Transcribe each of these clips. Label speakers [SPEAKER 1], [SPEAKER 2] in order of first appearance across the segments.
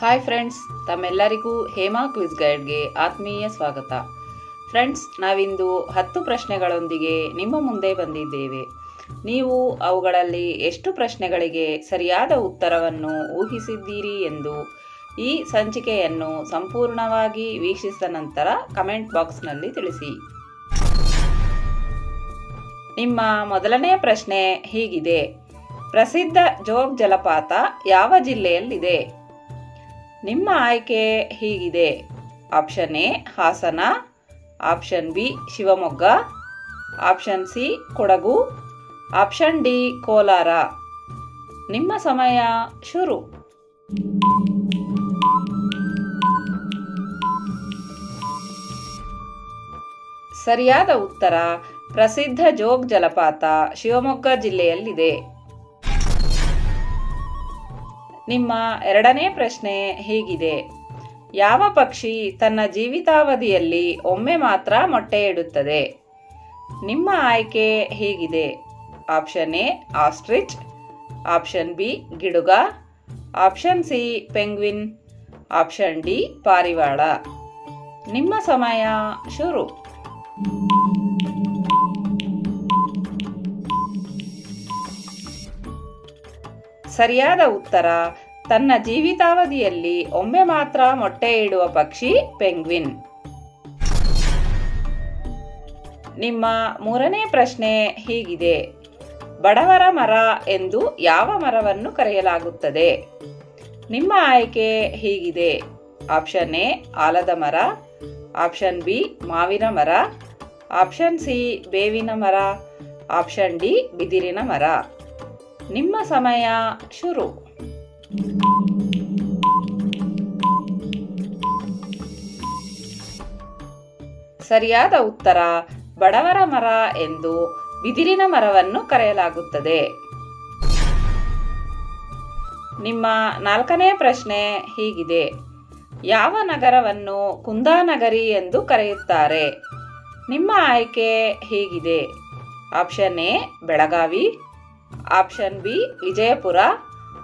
[SPEAKER 1] Hi friends ತಮ್ಮೆಲ್ಲರಿಗೂ Hema quiz ಗೈಡ್ಗೆ ಆತ್ಮೀಯ ಸ್ವಾಗತ. ಫ್ರೆಂಡ್ಸ್ ನಾವಿಂದು ಹತ್ತು ಪ್ರಶ್ನೆಗಳೊಂದಿಗೆ ನಿಮ್ಮ ಮುಂದೆ ಬಂದಿದ್ದೇವೆ. ನೀವು ಅವುಗಳಲ್ಲಿ ಎಷ್ಟು ಪ್ರಶ್ನೆಗಳಿಗೆ ಸರಿಯಾದ ಉತ್ತರವನ್ನು ಊಹಿಸಿದ್ದೀರಿ ಎಂದು ಈ ಸಂಚಿಕೆಯನ್ನು ಸಂಪೂರ್ಣವಾಗಿ ವೀಕ್ಷಿಸಿದ ನಂತರ ಕಮೆಂಟ್ ಬಾಕ್ಸ್ನಲ್ಲಿ ತಿಳಿಸಿ. ನಿಮ್ಮ ಮೊದಲನೇ ಪ್ರಶ್ನೆ ಹೀಗಿದೆ. ಪ್ರಸಿದ್ಧ ಜೋಗ್ ಜಲಪಾತ ಯಾವ ಜಿಲ್ಲೆಯಲ್ಲಿದೆ? ನಿಮ್ಮ ಆಯ್ಕೆ ಹೀಗಿದೆ. Option A, Hassan. Option B, Shivamogga. Option C, Kodagu. Option D, Kolar. ನಿಮ್ಮ ಸಮಯ ಶುರು. ಸರಿಯಾದ ಉತ್ತರ, ಪ್ರಸಿದ್ಧ ಜೋಗ್ ಜಲಪಾತ ಶಿವಮೊಗ್ಗ ಜಿಲ್ಲೆಯಲ್ಲಿದೆ. ನಿಮ್ಮ ಎರಡನೇ ಪ್ರಶ್ನೆ ಹೀಗಿದೆ. ಯಾವ ಪಕ್ಷಿ ತನ್ನ ಜೀವಿತಾವಧಿಯಲ್ಲಿ ಒಮ್ಮೆ ಮಾತ್ರ ಮೊಟ್ಟೆ ಇಡುತ್ತದೆ? ನಿಮ್ಮ ಆಯ್ಕೆ ಹೀಗಿದೆ. Option A, ostrich. Option B, ಗಿಡುಗ. Option C, penguin. Option D, ಪಾರಿವಾಳ. ನಿಮ್ಮ ಸಮಯ ಶುರು. ಸರಿಯಾದ ಉತ್ತರ, ತನ್ನ ಜೀವಿತಾವಧಿಯಲ್ಲಿ ಒಮ್ಮೆ ಮಾತ್ರ ಮೊಟ್ಟೆ ಇಡುವ ಪಕ್ಷಿ ಪೆಂಗ್ವಿನ್. ನಿಮ್ಮ ಮೂರನೇ ಪ್ರಶ್ನೆ ಹೀಗಿದೆ. ಬಡವರ ಮರ ಎಂದು ಯಾವ ಮರವನ್ನು ಕರೆಯಲಾಗುತ್ತದೆ? ನಿಮ್ಮ ಆಯ್ಕೆ ಹೀಗಿದೆ. ಆಪ್ಷನ್ ಎ, ಆಲದ ಮರ, ಆಪ್ಷನ್ ಬಿ, ಮಾವಿನ ಮರ, ಆಪ್ಷನ್ ಸಿ, ಬೇವಿನ ಮರ, ಆಪ್ಷನ್ ಡಿ, ಬಿದಿರಿನ ಮರ. ನಿಮ್ಮ ಸಮಯ ಶುರು. ಸರಿಯಾದ ಉತ್ತರ ಬಡವರ ಮರ ಎಂದು ಬಿದಿರಿನ ಮರವನ್ನು ಕರೆಯಲಾಗುತ್ತದೆ. ನಿಮ್ಮ ನಾಲ್ಕನೇ ಪ್ರಶ್ನೆ ಹೀಗಿದೆ. ಯಾವ ನಗರವನ್ನು ಕುಂದಾನಗರಿ ಎಂದು ಕರೆಯುತ್ತಾರೆ? ನಿಮ್ಮ ಆಯ್ಕೆ ಹೀಗಿದೆ. Option A, Belagavi. Option B, Vijayapura.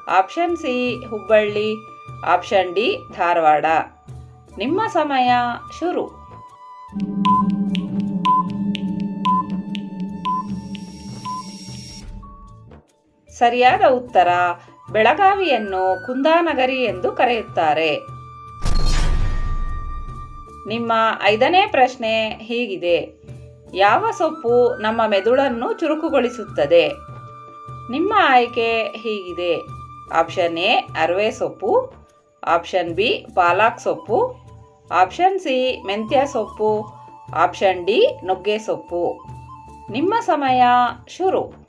[SPEAKER 1] Option C, Hubballi. Option D, Dharwad. ನಿಮ್ಮ ಸಮಯ ಶುರು. ಸರಿಯಾದ ಉತ್ತರ, ಬೆಳಗಾವಿಯನ್ನು ಕುಂದಾನಗರಿ ಎಂದು ಕರೆಯುತ್ತಾರೆ. ನಿಮ್ಮ ಐದನೇ ಪ್ರಶ್ನೆ ಹೀಗಿದೆ. ಯಾವ ಸೊಪ್ಪು ನಮ್ಮ ಮೆದುಳನ್ನು ಚುರುಕುಗೊಳಿಸುತ್ತದೆ? ನಿಮ್ಮ ಆಯ್ಕೆ ಹೀಗಿದೆ. ಆಪ್ಷನ್ ಎ, ಅರವೆ ಸೊಪ್ಪು. ಆಪ್ಷನ್ ಬಿ, ಪಾಲಾಕ್ ಸೊಪ್ಪು. ಆಪ್ಷನ್ ಸಿ, ಮೆಂತ್ಯ ಸೊಪ್ಪು. ಆಪ್ಷನ್ ಡಿ, ನುಗ್ಗೆ ಸೊಪ್ಪು. ನಿಮ್ಮ ಸಮಯ ಶುರು.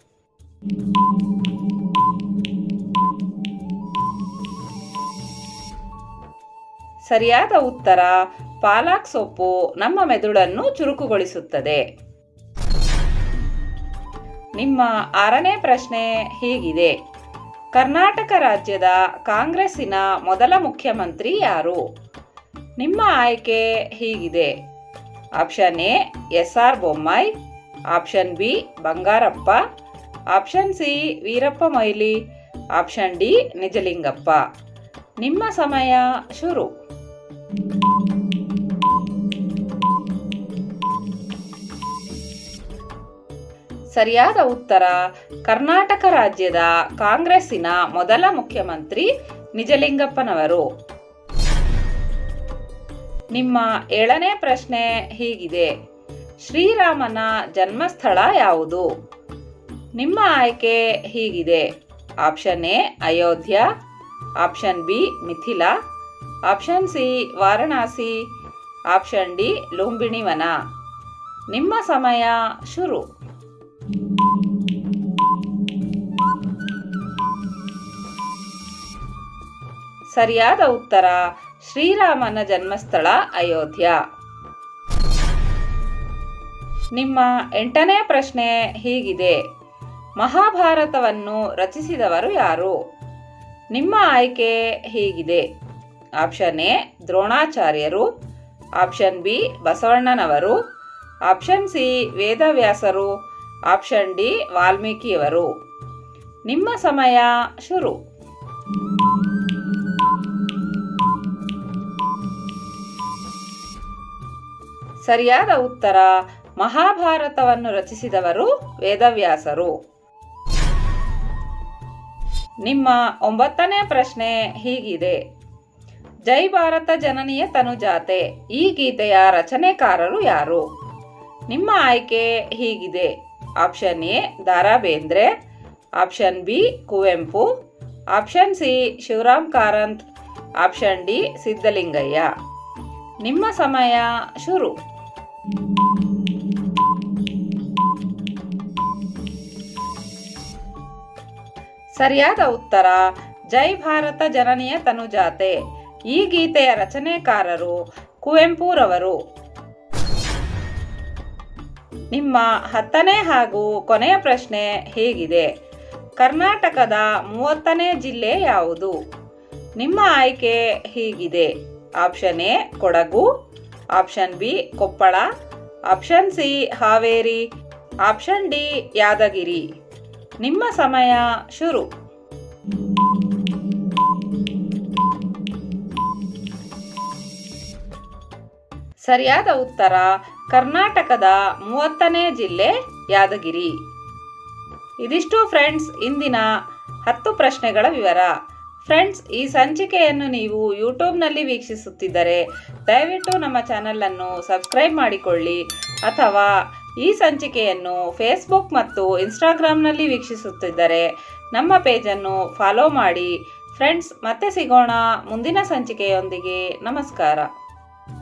[SPEAKER 1] ಸರಿಯಾದ ಉತ್ತರ, ಪಾಲಾಕ್ ಸೊಪ್ಪು ನಮ್ಮ ಮೆದುಳನ್ನು ಚುರುಕುಗೊಳಿಸುತ್ತದೆ. ನಿಮ್ಮ ಆರನೇ ಪ್ರಶ್ನೆ ಹೀಗಿದೆ. ಕರ್ನಾಟಕ ರಾಜ್ಯದ ಕಾಂಗ್ರೆಸ್ಸಿನ ಮೊದಲ ಮುಖ್ಯಮಂತ್ರಿ ಯಾರು? ನಿಮ್ಮ ಆಯ್ಕೆ ಹೀಗಿದೆ. Option A S R Bommai. Option B, Bangarappa. Option C, Veerappa Moily. Option D, Nijalingappa. ನಿಮ್ಮ ಸಮಯ ಶುರು. ಸರಿಯಾದ ಉತ್ತರ, ಕರ್ನಾಟಕ ರಾಜ್ಯದ ಕಾಂಗ್ರೆಸ್ಸಿನ ಮೊದಲ ಮುಖ್ಯಮಂತ್ರಿ ನಿಜಲಿಂಗಪ್ಪನವರು. ನಿಮ್ಮ ಏಳನೇ ಪ್ರಶ್ನೆ ಹೀಗಿದೆ. ಶ್ರೀರಾಮನ ಜನ್ಮಸ್ಥಳ ಯಾವುದು? ನಿಮ್ಮ ಆಯ್ಕೆ ಹೀಗಿದೆ. Option A, Ayodhya. Option B, Mithila. Option C, Varanasi. Option D, ಲುಂಬಿಣಿವನ. ನಿಮ್ಮ ಸಮಯ ಶುರು. ಸರಿಯಾದ ಉತ್ತರ, ಶ್ರೀರಾಮನ ಜನ್ಮಸ್ಥಳ ಅಯೋಧ್ಯ. ನಿಮ್ಮ ಎಂಟನೇ ಪ್ರಶ್ನೆ ಹೀಗಿದೆ. ಮಹಾಭಾರತವನ್ನು ರಚಿಸಿದವರು ಯಾರು? ನಿಮ್ಮ ಆಯ್ಕೆ ಹೀಗಿದೆ. ಆಪ್ಷನ್ ಎ, ದ್ರೋಣಾಚಾರ್ಯರು. ಆಪ್ಷನ್ ಬಿ, ಬಸವಣ್ಣನವರು. ಆಪ್ಷನ್ ಸಿ, ವೇದವ್ಯಾಸರು. ಆಪ್ಷನ್ ಡಿ, ವಾಲ್ಮೀಕಿಯವರು. ನಿಮ್ಮ ಸಮಯ ಶುರು. ಸರಿಯಾದ ಉತ್ತರ, ಮಹಾಭಾರತವನ್ನು ರಚಿಸಿದವರು ವೇದವ್ಯಾಸರು. ನಿಮ್ಮ ಒಂಬತ್ತನೇ ಪ್ರಶ್ನೆ ಹೀಗಿದೆ. ಜೈ ಭಾರತ ಜನನಿಯ ತನುಜಾತೆ, ಈ ಗೀತೆಯ ರಚನೆಕಾರರು ಯಾರು? ನಿಮ್ಮ ಆಯ್ಕೆ ಹೀಗಿದೆ. Option A Dara Bendre option B Kuvempu option C Shivaram Karanth option D Siddalingaiah ನಿಮ್ಮ ಸಮಯ ಶುರು. ಸರಿಯಾದ ಉತ್ತರ, ಜೈ ಭಾರತ ಜನನಿಯ ತನುಜಾತೆ. ಈ ಗೀತೆಯ ರಚನೆಕಾರರು ಕುವೆಂಪುರವರು. ನಿಮ್ಮ ಹತ್ತನೇ ಹಾಗೂ ಕೊನೆಯ ಪ್ರಶ್ನೆ ಹೇಗಿದೆ. ಕರ್ನಾಟಕದ ಮೂವತ್ತನೇ ಜಿಲ್ಲೆ ಯಾವುದು? ನಿಮ್ಮ ಆಯ್ಕೆ ಹೀಗಿದೆ. Option A, Kodagu. Option B, Koppal. Option C, Haveri. Option D, Yadgir. ನಿಮ್ಮ ಸಮಯ ಶುರು. ಸರಿಯಾದ ಉತ್ತರ ಕರ್ನಾಟಕದ ಮೂವತ್ತನೇ ಜಿಲ್ಲೆ ಯಾದಗಿರಿ. ಇದಿಷ್ಟು ಫ್ರೆಂಡ್ಸ್, ಇಂದಿನ ಹತ್ತು ಪ್ರಶ್ನೆಗಳ ವಿವರ. ಫ್ರೆಂಡ್ಸ್, ಈ ಸಂಚಿಕೆಯನ್ನು ನೀವು ಯೂಟ್ಯೂಬ್ನಲ್ಲಿ ವೀಕ್ಷಿಸುತ್ತಿದ್ದರೆ ದಯವಿಟ್ಟು ನಮ್ಮ ಚಾನಲನ್ನು ಸಬ್ಸ್ಕ್ರೈಬ್ ಮಾಡಿಕೊಳ್ಳಿ. ಅಥವಾ ಈ ಸಂಚಿಕೆಯನ್ನು ಫೇಸ್ಬುಕ್ ಮತ್ತು ಇನ್ಸ್ಟಾಗ್ರಾಮ್ನಲ್ಲಿ ವೀಕ್ಷಿಸುತ್ತಿದ್ದರೆ ನಮ್ಮ ಪೇಜನ್ನು ಫಾಲೋ ಮಾಡಿ. ಫ್ರೆಂಡ್ಸ್, ಮತ್ತೆ ಸಿಗೋಣ ಮುಂದಿನ ಸಂಚಿಕೆಯೊಂದಿಗೆ. ನಮಸ್ಕಾರ.